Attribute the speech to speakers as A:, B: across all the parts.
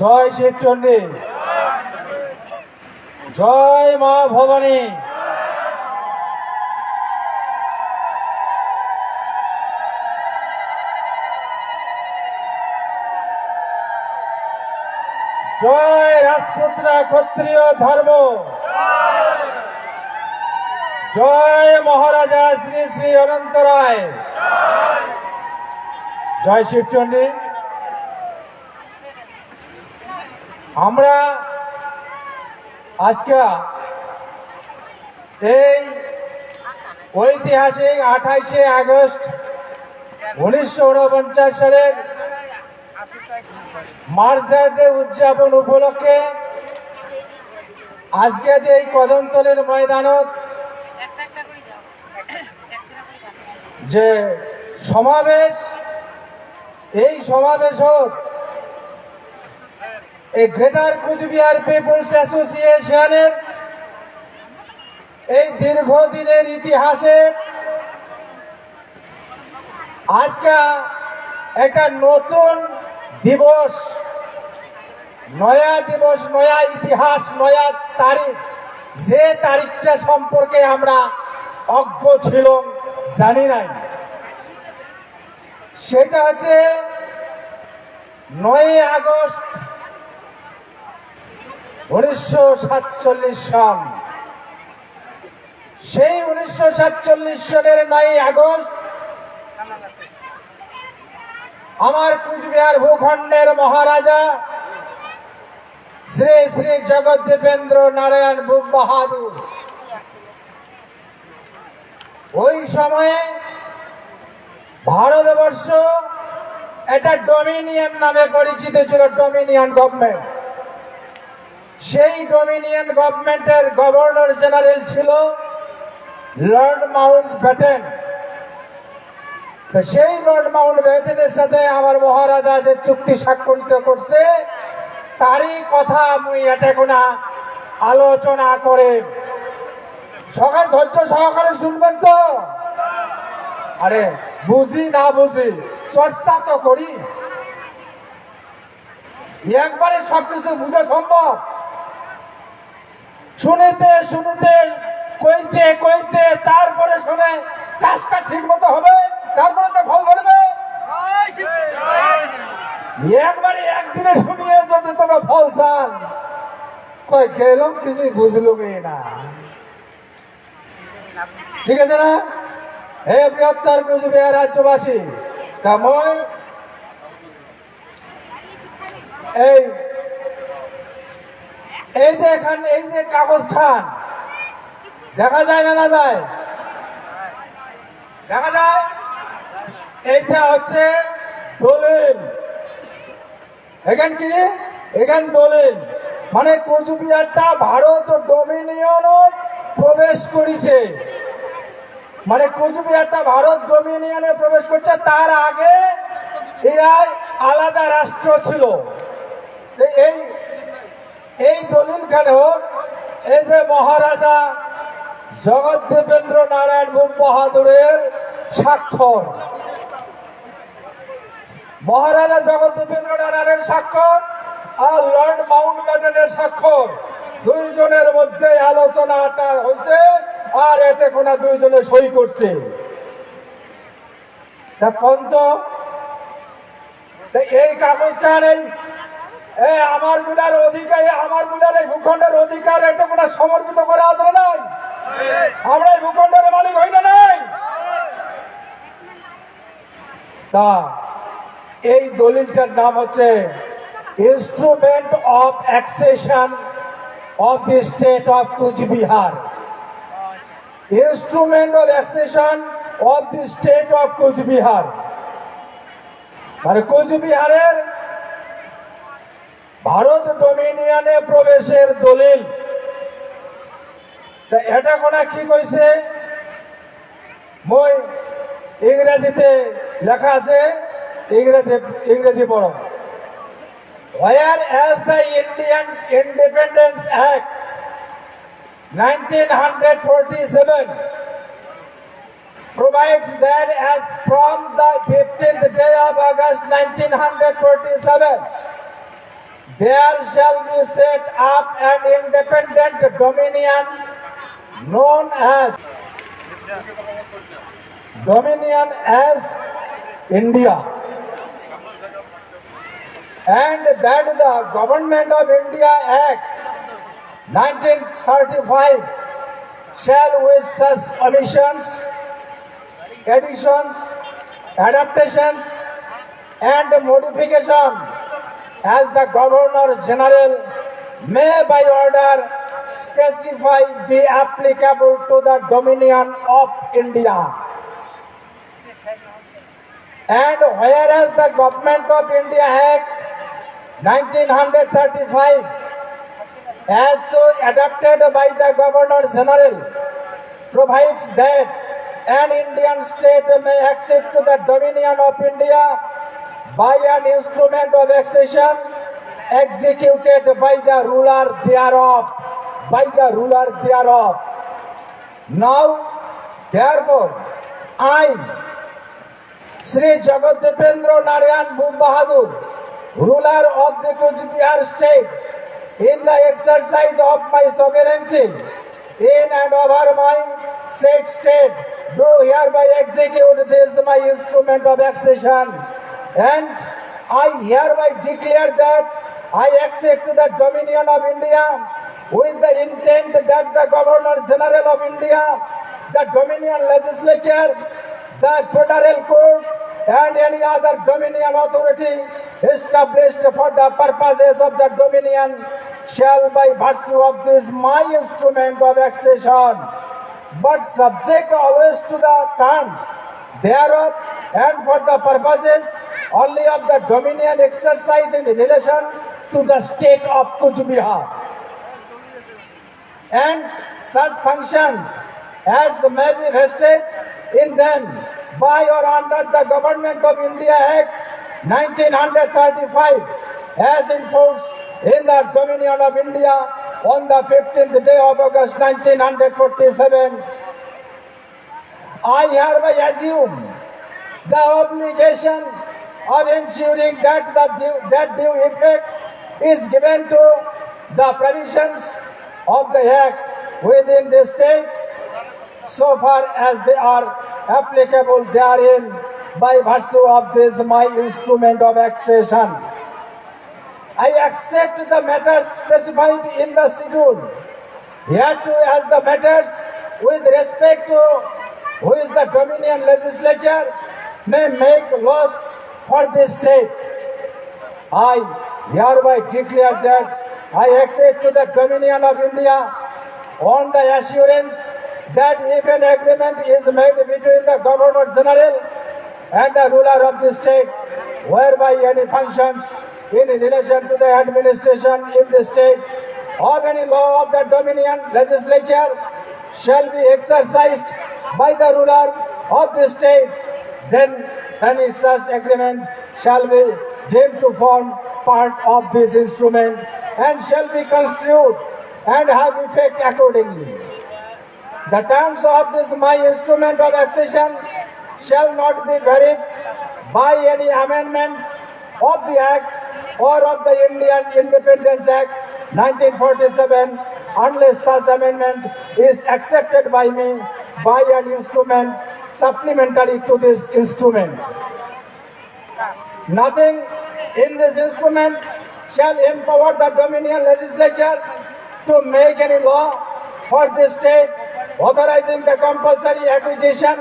A: জয় শিবচণ্ডী জয় মা ভবানী। জয় রাজপুত্রা ক্ষত্রিয় ধর্ম। জয় মহারাজা শ্রী শ্রী অনন্ত রায়। জয় শিবচণ্ডী আমরা আজকে এই ঐতিহাসিক আঠাইশে আগস্ট উনিশশো উনপঞ্চাশ সালের মার্চার ডে উদযাপন উপলক্ষে আজকে যে এই কদমতলের ময়দানত যে সমাবেশ, এই সমাবেশ এই গ্রেটার কুচবিহার পিপলস অ্যাসোসিয়েশনের এই দীর্ঘদিনের ইতিহাসে আজকে একটা নতুন দিবস, নয়া দিবস, নয়া ইতিহাস, নয়া তারিখ, যে তারিখটা সম্পর্কে আমরা অজ্ঞ ছিল জানি নাই। সেটা হচ্ছে নয় আগস্ট উনিশশো সাতচল্লিশ সাল। সেই উনিশশো সাতচল্লিশ সালের নয় আগস্ট আমার কুচবিহার ভূখণ্ডের মহারাজা শ্রী শ্রী জগদ্দীপেন্দ্র নারায়ণ বুক বাহাদুর। ওই সময়ে ভারতবর্ষ এটা ডোমিনিয়ন নামে পরিচিত ছিল, ডোমিনিয়ন গভর্নমেন্ট। সেই ডোমিনিয়ন গভর্নমেন্টের গভর্নর জেনারেল ছিল লর্ড মাউন্ট ব্যাটেন তো সেই লর্ড মাউন্ট ব্যাটেনের সাথে আমার মহারাজা যে চুক্তি স্বাক্ষরিত করছে, তারই কথা আমি এটা কোনা আলোচনা করে সকাল ধৈর্য সহকারে শুনবেন তো? আরে, বুঝি না বুঝি, চর্চা তো করি। একবারে সবকিছু বুঝা সম্ভব। শুনিতে শুনিতে, কইতে কইতে, তারপরে শুনে চাষটা ঠিক মতো হবে, তারপরে তো ফল ধরবে। একবারে একদিনে শুনিয়ে যদি তোমরা ফল চান, কই গেলাম কিছুই বুঝলুম না? ঠিক আছে না? হে বৃহত্তর কুচবিহার রাজ্যবাসী, তা মই এই এই যে এখান, এই যে কাগজ খান দেখা যায় না না যায়? দেখা যায়? এইটা হচ্ছে দলিল। এখান কি? এখান দলিল। মানে কোচবিহারটা ভারত ডোমিনিয়ন প্রবেশ করেছে। মানে কোচবিহারটা ভারত ডোমিনিয়নে প্রবেশ করছে, তার আগে এরা আলাদা রাষ্ট্র ছিল। এই এই দলিল কেন? এই যে মহারাজা জগদ্দীপেন্দ্র নারায়ণ মুখ বাহাদুরের স্বাক্ষর। মহারাজা জগৎ দেবেন্দ্র নারায়ণের স্বাক্ষর আর লর্ড মাউন্ট ব্যাটেনের স্বাক্ষর। দুইজনের মধ্যে আলোচনাটা হয়েছে আর এতে কোনা দুইজনে সই করছে। এই কাগজটার এই এই আমারগুলার অধিকার, আমারগুলার এই ভূখণ্ডের অধিকার, এটা কোনো সমর্পিত করে আসলে নাই। আমরা এই ভূখণ্ডের মালিক হই না নাই? তা, এই দলিলটার নাম হচ্ছে instrument of accession of the state of Coochbehar instrument of accession of the state of Coochbehar মানে কুচবিহারের ভারত ডোমিনিয়ানে প্রবেশের দলিল। এটা কোনা কি কইছে? মই ইংরেজিতে লেখা আছে, ইংরেজি ইংরেজি পড়ো। Whereas the Indian independence act nineteen hundred forty seven provides that as from the fifteenth day of August nineteen hundred forty seven there shall be set up an independent dominion known as dominion as India. And that the Government of India Act 1935 shall with such omissions, additions, adaptations and modification as the Governor General may by order specify be applicable to the Dominion of India. And whereas the Government of India Act 1935 as so adopted by the Governor General provides that an Indian state may accede to the dominion of India by an instrument of accession executed by the ruler thereof by the ruler thereof now therefore I Sri Jagadipendra Narayan Bahadur, ruler of the Kuch state, in the exercise of my sovereignty in and over my said state, do hereby execute this my instrument of accession, and I hereby declare that I accept the dominion of India with the intent that the Governor General of India, the Dominion Legislature, the federal court and any other dominion authority established for the purposes of the dominion shall by virtue of this my instrument of accession but subject always to the terms thereof and for the purposes only of the dominion exercised in relation to the state of Kuch and such function as may be vested in them by or under the Government of India Act 1935 as enforced in the Dominion of India on the 15th day of August 1947. I hereby assume the obligation of ensuring that the due, that due effect is given to the provisions of the Act within the state so far as they are applicable therein by virtue of this my instrument of accession. I accept the matters specified in the schedule. Hereto as the matters with respect to who is the Dominion legislature may make laws for this state. I hereby declare that I accept to the Dominion of India on the assurance that if an agreement is made between the Governor General and the ruler of the state, whereby any functions in relation to the administration in the state of any law of the Dominion legislature shall be exercised by the ruler of the state, then any such agreement shall be deemed to form part of this instrument and shall be construed and have effect accordingly. The terms of this my instrument of accession shall not be varied by any amendment of the Act or of the Indian Independence Act 1947 unless such amendment is accepted by me by an instrument supplementary to this instrument. Nothing in this instrument shall empower the Dominion legislature to make any law for the state authorizing the compulsory acquisition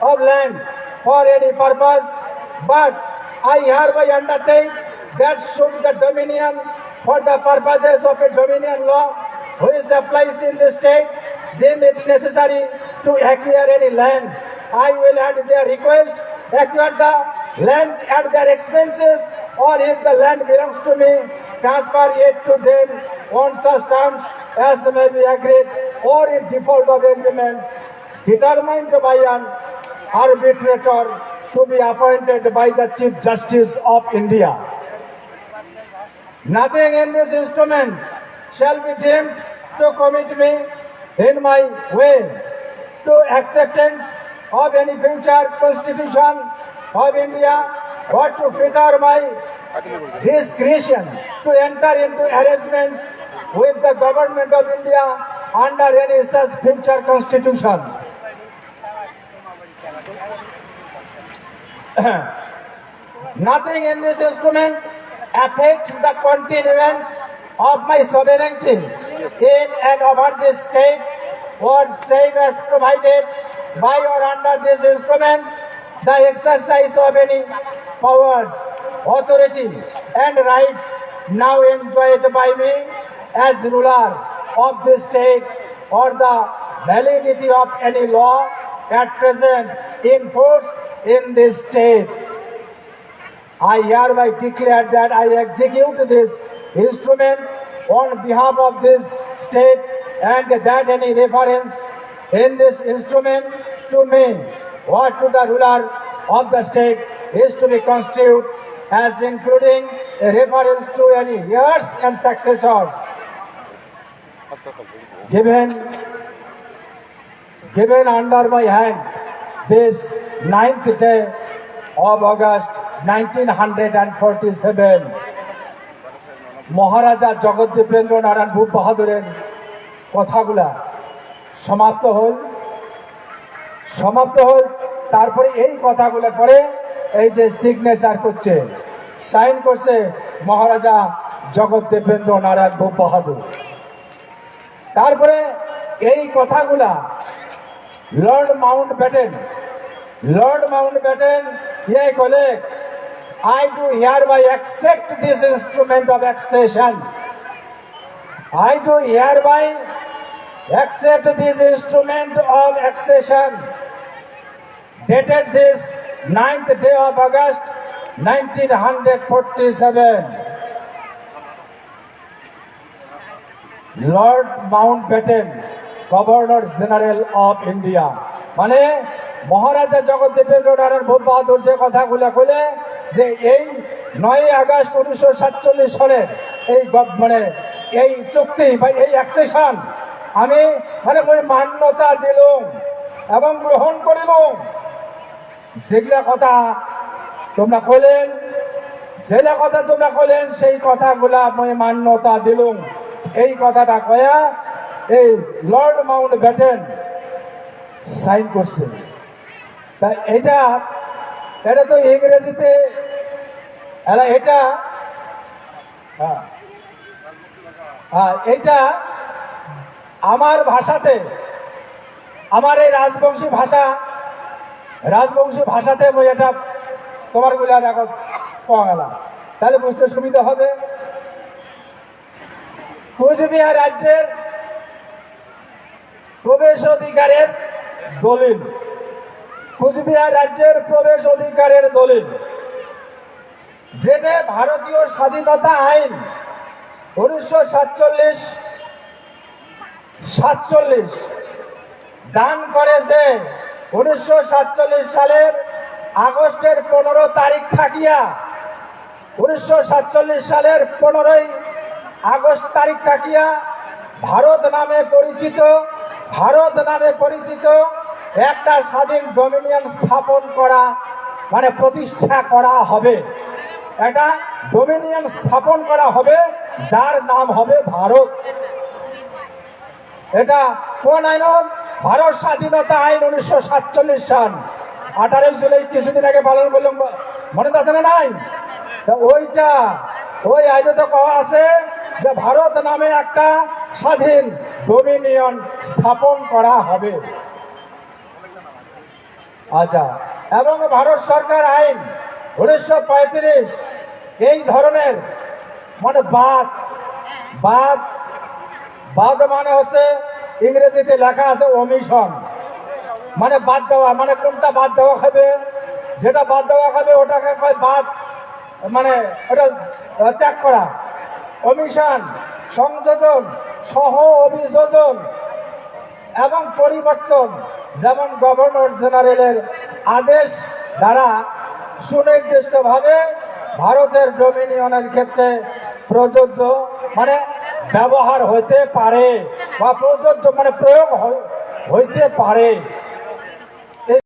A: of land for any purpose, but I hereby undertake that should the Dominion for the purposes of a Dominion law which applies in the state deem it necessary to acquire any land, I will at their request acquire the land at their expenses or if the land belongs to me, transfer it to them on such terms as may be agreed or in default of agreement determined by an arbitrator to be appointed by the Chief Justice of India. Nothing in this instrument shall be deemed to commit me in my way to acceptance of any future constitution of India or to fetter my discretion to enter into arrangements with the government of India under any such future constitution. Nothing in this instrument affects the continuance of my sovereignty in and over this state or save as provided by or under this instrument the exercise of any powers, authority and rights now enjoyed by me as ruler of this state or the validity of any law at present in force in this state. I hereby declare that I execute this instrument on behalf of this state and that any reference in this instrument to me or to the ruler of the state is to be construed as including a reference to any heirs and successors given given under my hand this 9th day of August 1947 Maharaja Jagaddipendra Narayan Bhup বাহাদুরের কথাগুলা সমাপ্ত হল সমাপ্ত হল তারপরে এই কথাগুলো পরে এই যে সিগনেচার করছে সাইন করছে মহারাজা জগদ্দীপেন্দ্র নারায়ণ ভূপ বাহাদুর তারপরে এই কথাগুলা lord Mountbatten, lord Mountbatten ইয়ে কলে I do hereby accept this instrument of accession. I do hereby accept this instrument of accession dated this 9th day of August 1947. Lord Mountbatten governor general of India মানে মহারাজা জগদ্দীপেন্দ্র নারায়ণ ভূপ বাহাদুর যে কথাগুলো বলে যে এই নয় August উনিশশো সাতচল্লিশ সনের এই মানে এই চুক্তি বা এই অ্যাক্সেশন আমি মানে ওই মান্যতা দিলুম এবং গ্রহণ করিলুম। যেগুলা কথা তোমরা কলেন যেটা কথা তোমরা কলেন সেই কথাগুলা আমি মান্যতা দিলুম। এই কথাটা কয়া এই লর্ড মাউন্ট ব্যাটেন সাইন করছে তা এটা এটা তো ইংরেজিতে এটা হ্যাঁ হ্যাঁ এটা আমার ভাষাতে, আমার এই রাজবংশী ভাষা, রাজবংশী ভাষাতে মই এটা তোমারগুলা দেখো পাওয়া গেলাম তাহলে বুঝতে সুবিধা হবে। কুচবিহার রাজ্যের প্রবেশ অধিকারের দলিল। কুচবিহার রাজ্যের প্রবেশ অধিকারের দলিল। যেটা ভারতীয় স্বাধীনতা আইন উনিশশো সাতচল্লিশ সাতচল্লিশ। দান করে যে উনিশশো সাতচল্লিশ সালের আগস্টের পনেরো তারিখ থাকিয়া, উনিশশো সাতচল্লিশ সালের পনেরোই আগস্ট তারিখ থাকিয়া ভারত নামে পরিচিত, ভারত নামে পরিচিত একটা স্বাধীন ডোমিনিয়ন স্থাপন করা মানে প্রতিষ্ঠা করা হবে। একটা ডোমিনিয়ন স্থাপন করা হবে, যার নাম হবে ভারত। এটা কোন আইন ভারত স্বাধীনতা আইন উনিশশো সাতচল্লিশ সাল। আঠারো জুলাই কিছুদিন আগে পালন করলাম, মনে আছে না নাই? ওইটা, ওই আইনে তো কওয়া আছে যে ভারত নামে একটা স্বাধীন ডোমিনিয়ন স্থাপন করা হবে। আচ্ছা এবং ভারত সরকার আইন উনিশশো পঁয়ত্রিশ, এই ধরনের মানে বাদ বাদ বাদ মানে হচ্ছে ইংরেজিতে লেখা আছে অমিশন মানে বাদ দেওয়া মানে কোনটা বাদ দেওয়া খাবে? যেটা বাদ দেওয়া খাবে, ওটাকে কয় বাদ মানে ওটা ত্যাগ করা। অমিশন সংযোজন, সহ অভিযোজন এবং পরিবর্তন, যেমন গভর্নর জেনারেলের আদেশ দ্বারা সুনির্দিষ্টভাবে ভারতের ডোমিনিয়নের ক্ষেত্রে প্রযোজ্য। মানে ব্যবহার হইতে পারে বা প্রযোজ্য মানে প্রয়োগ হই- হইতে পারে।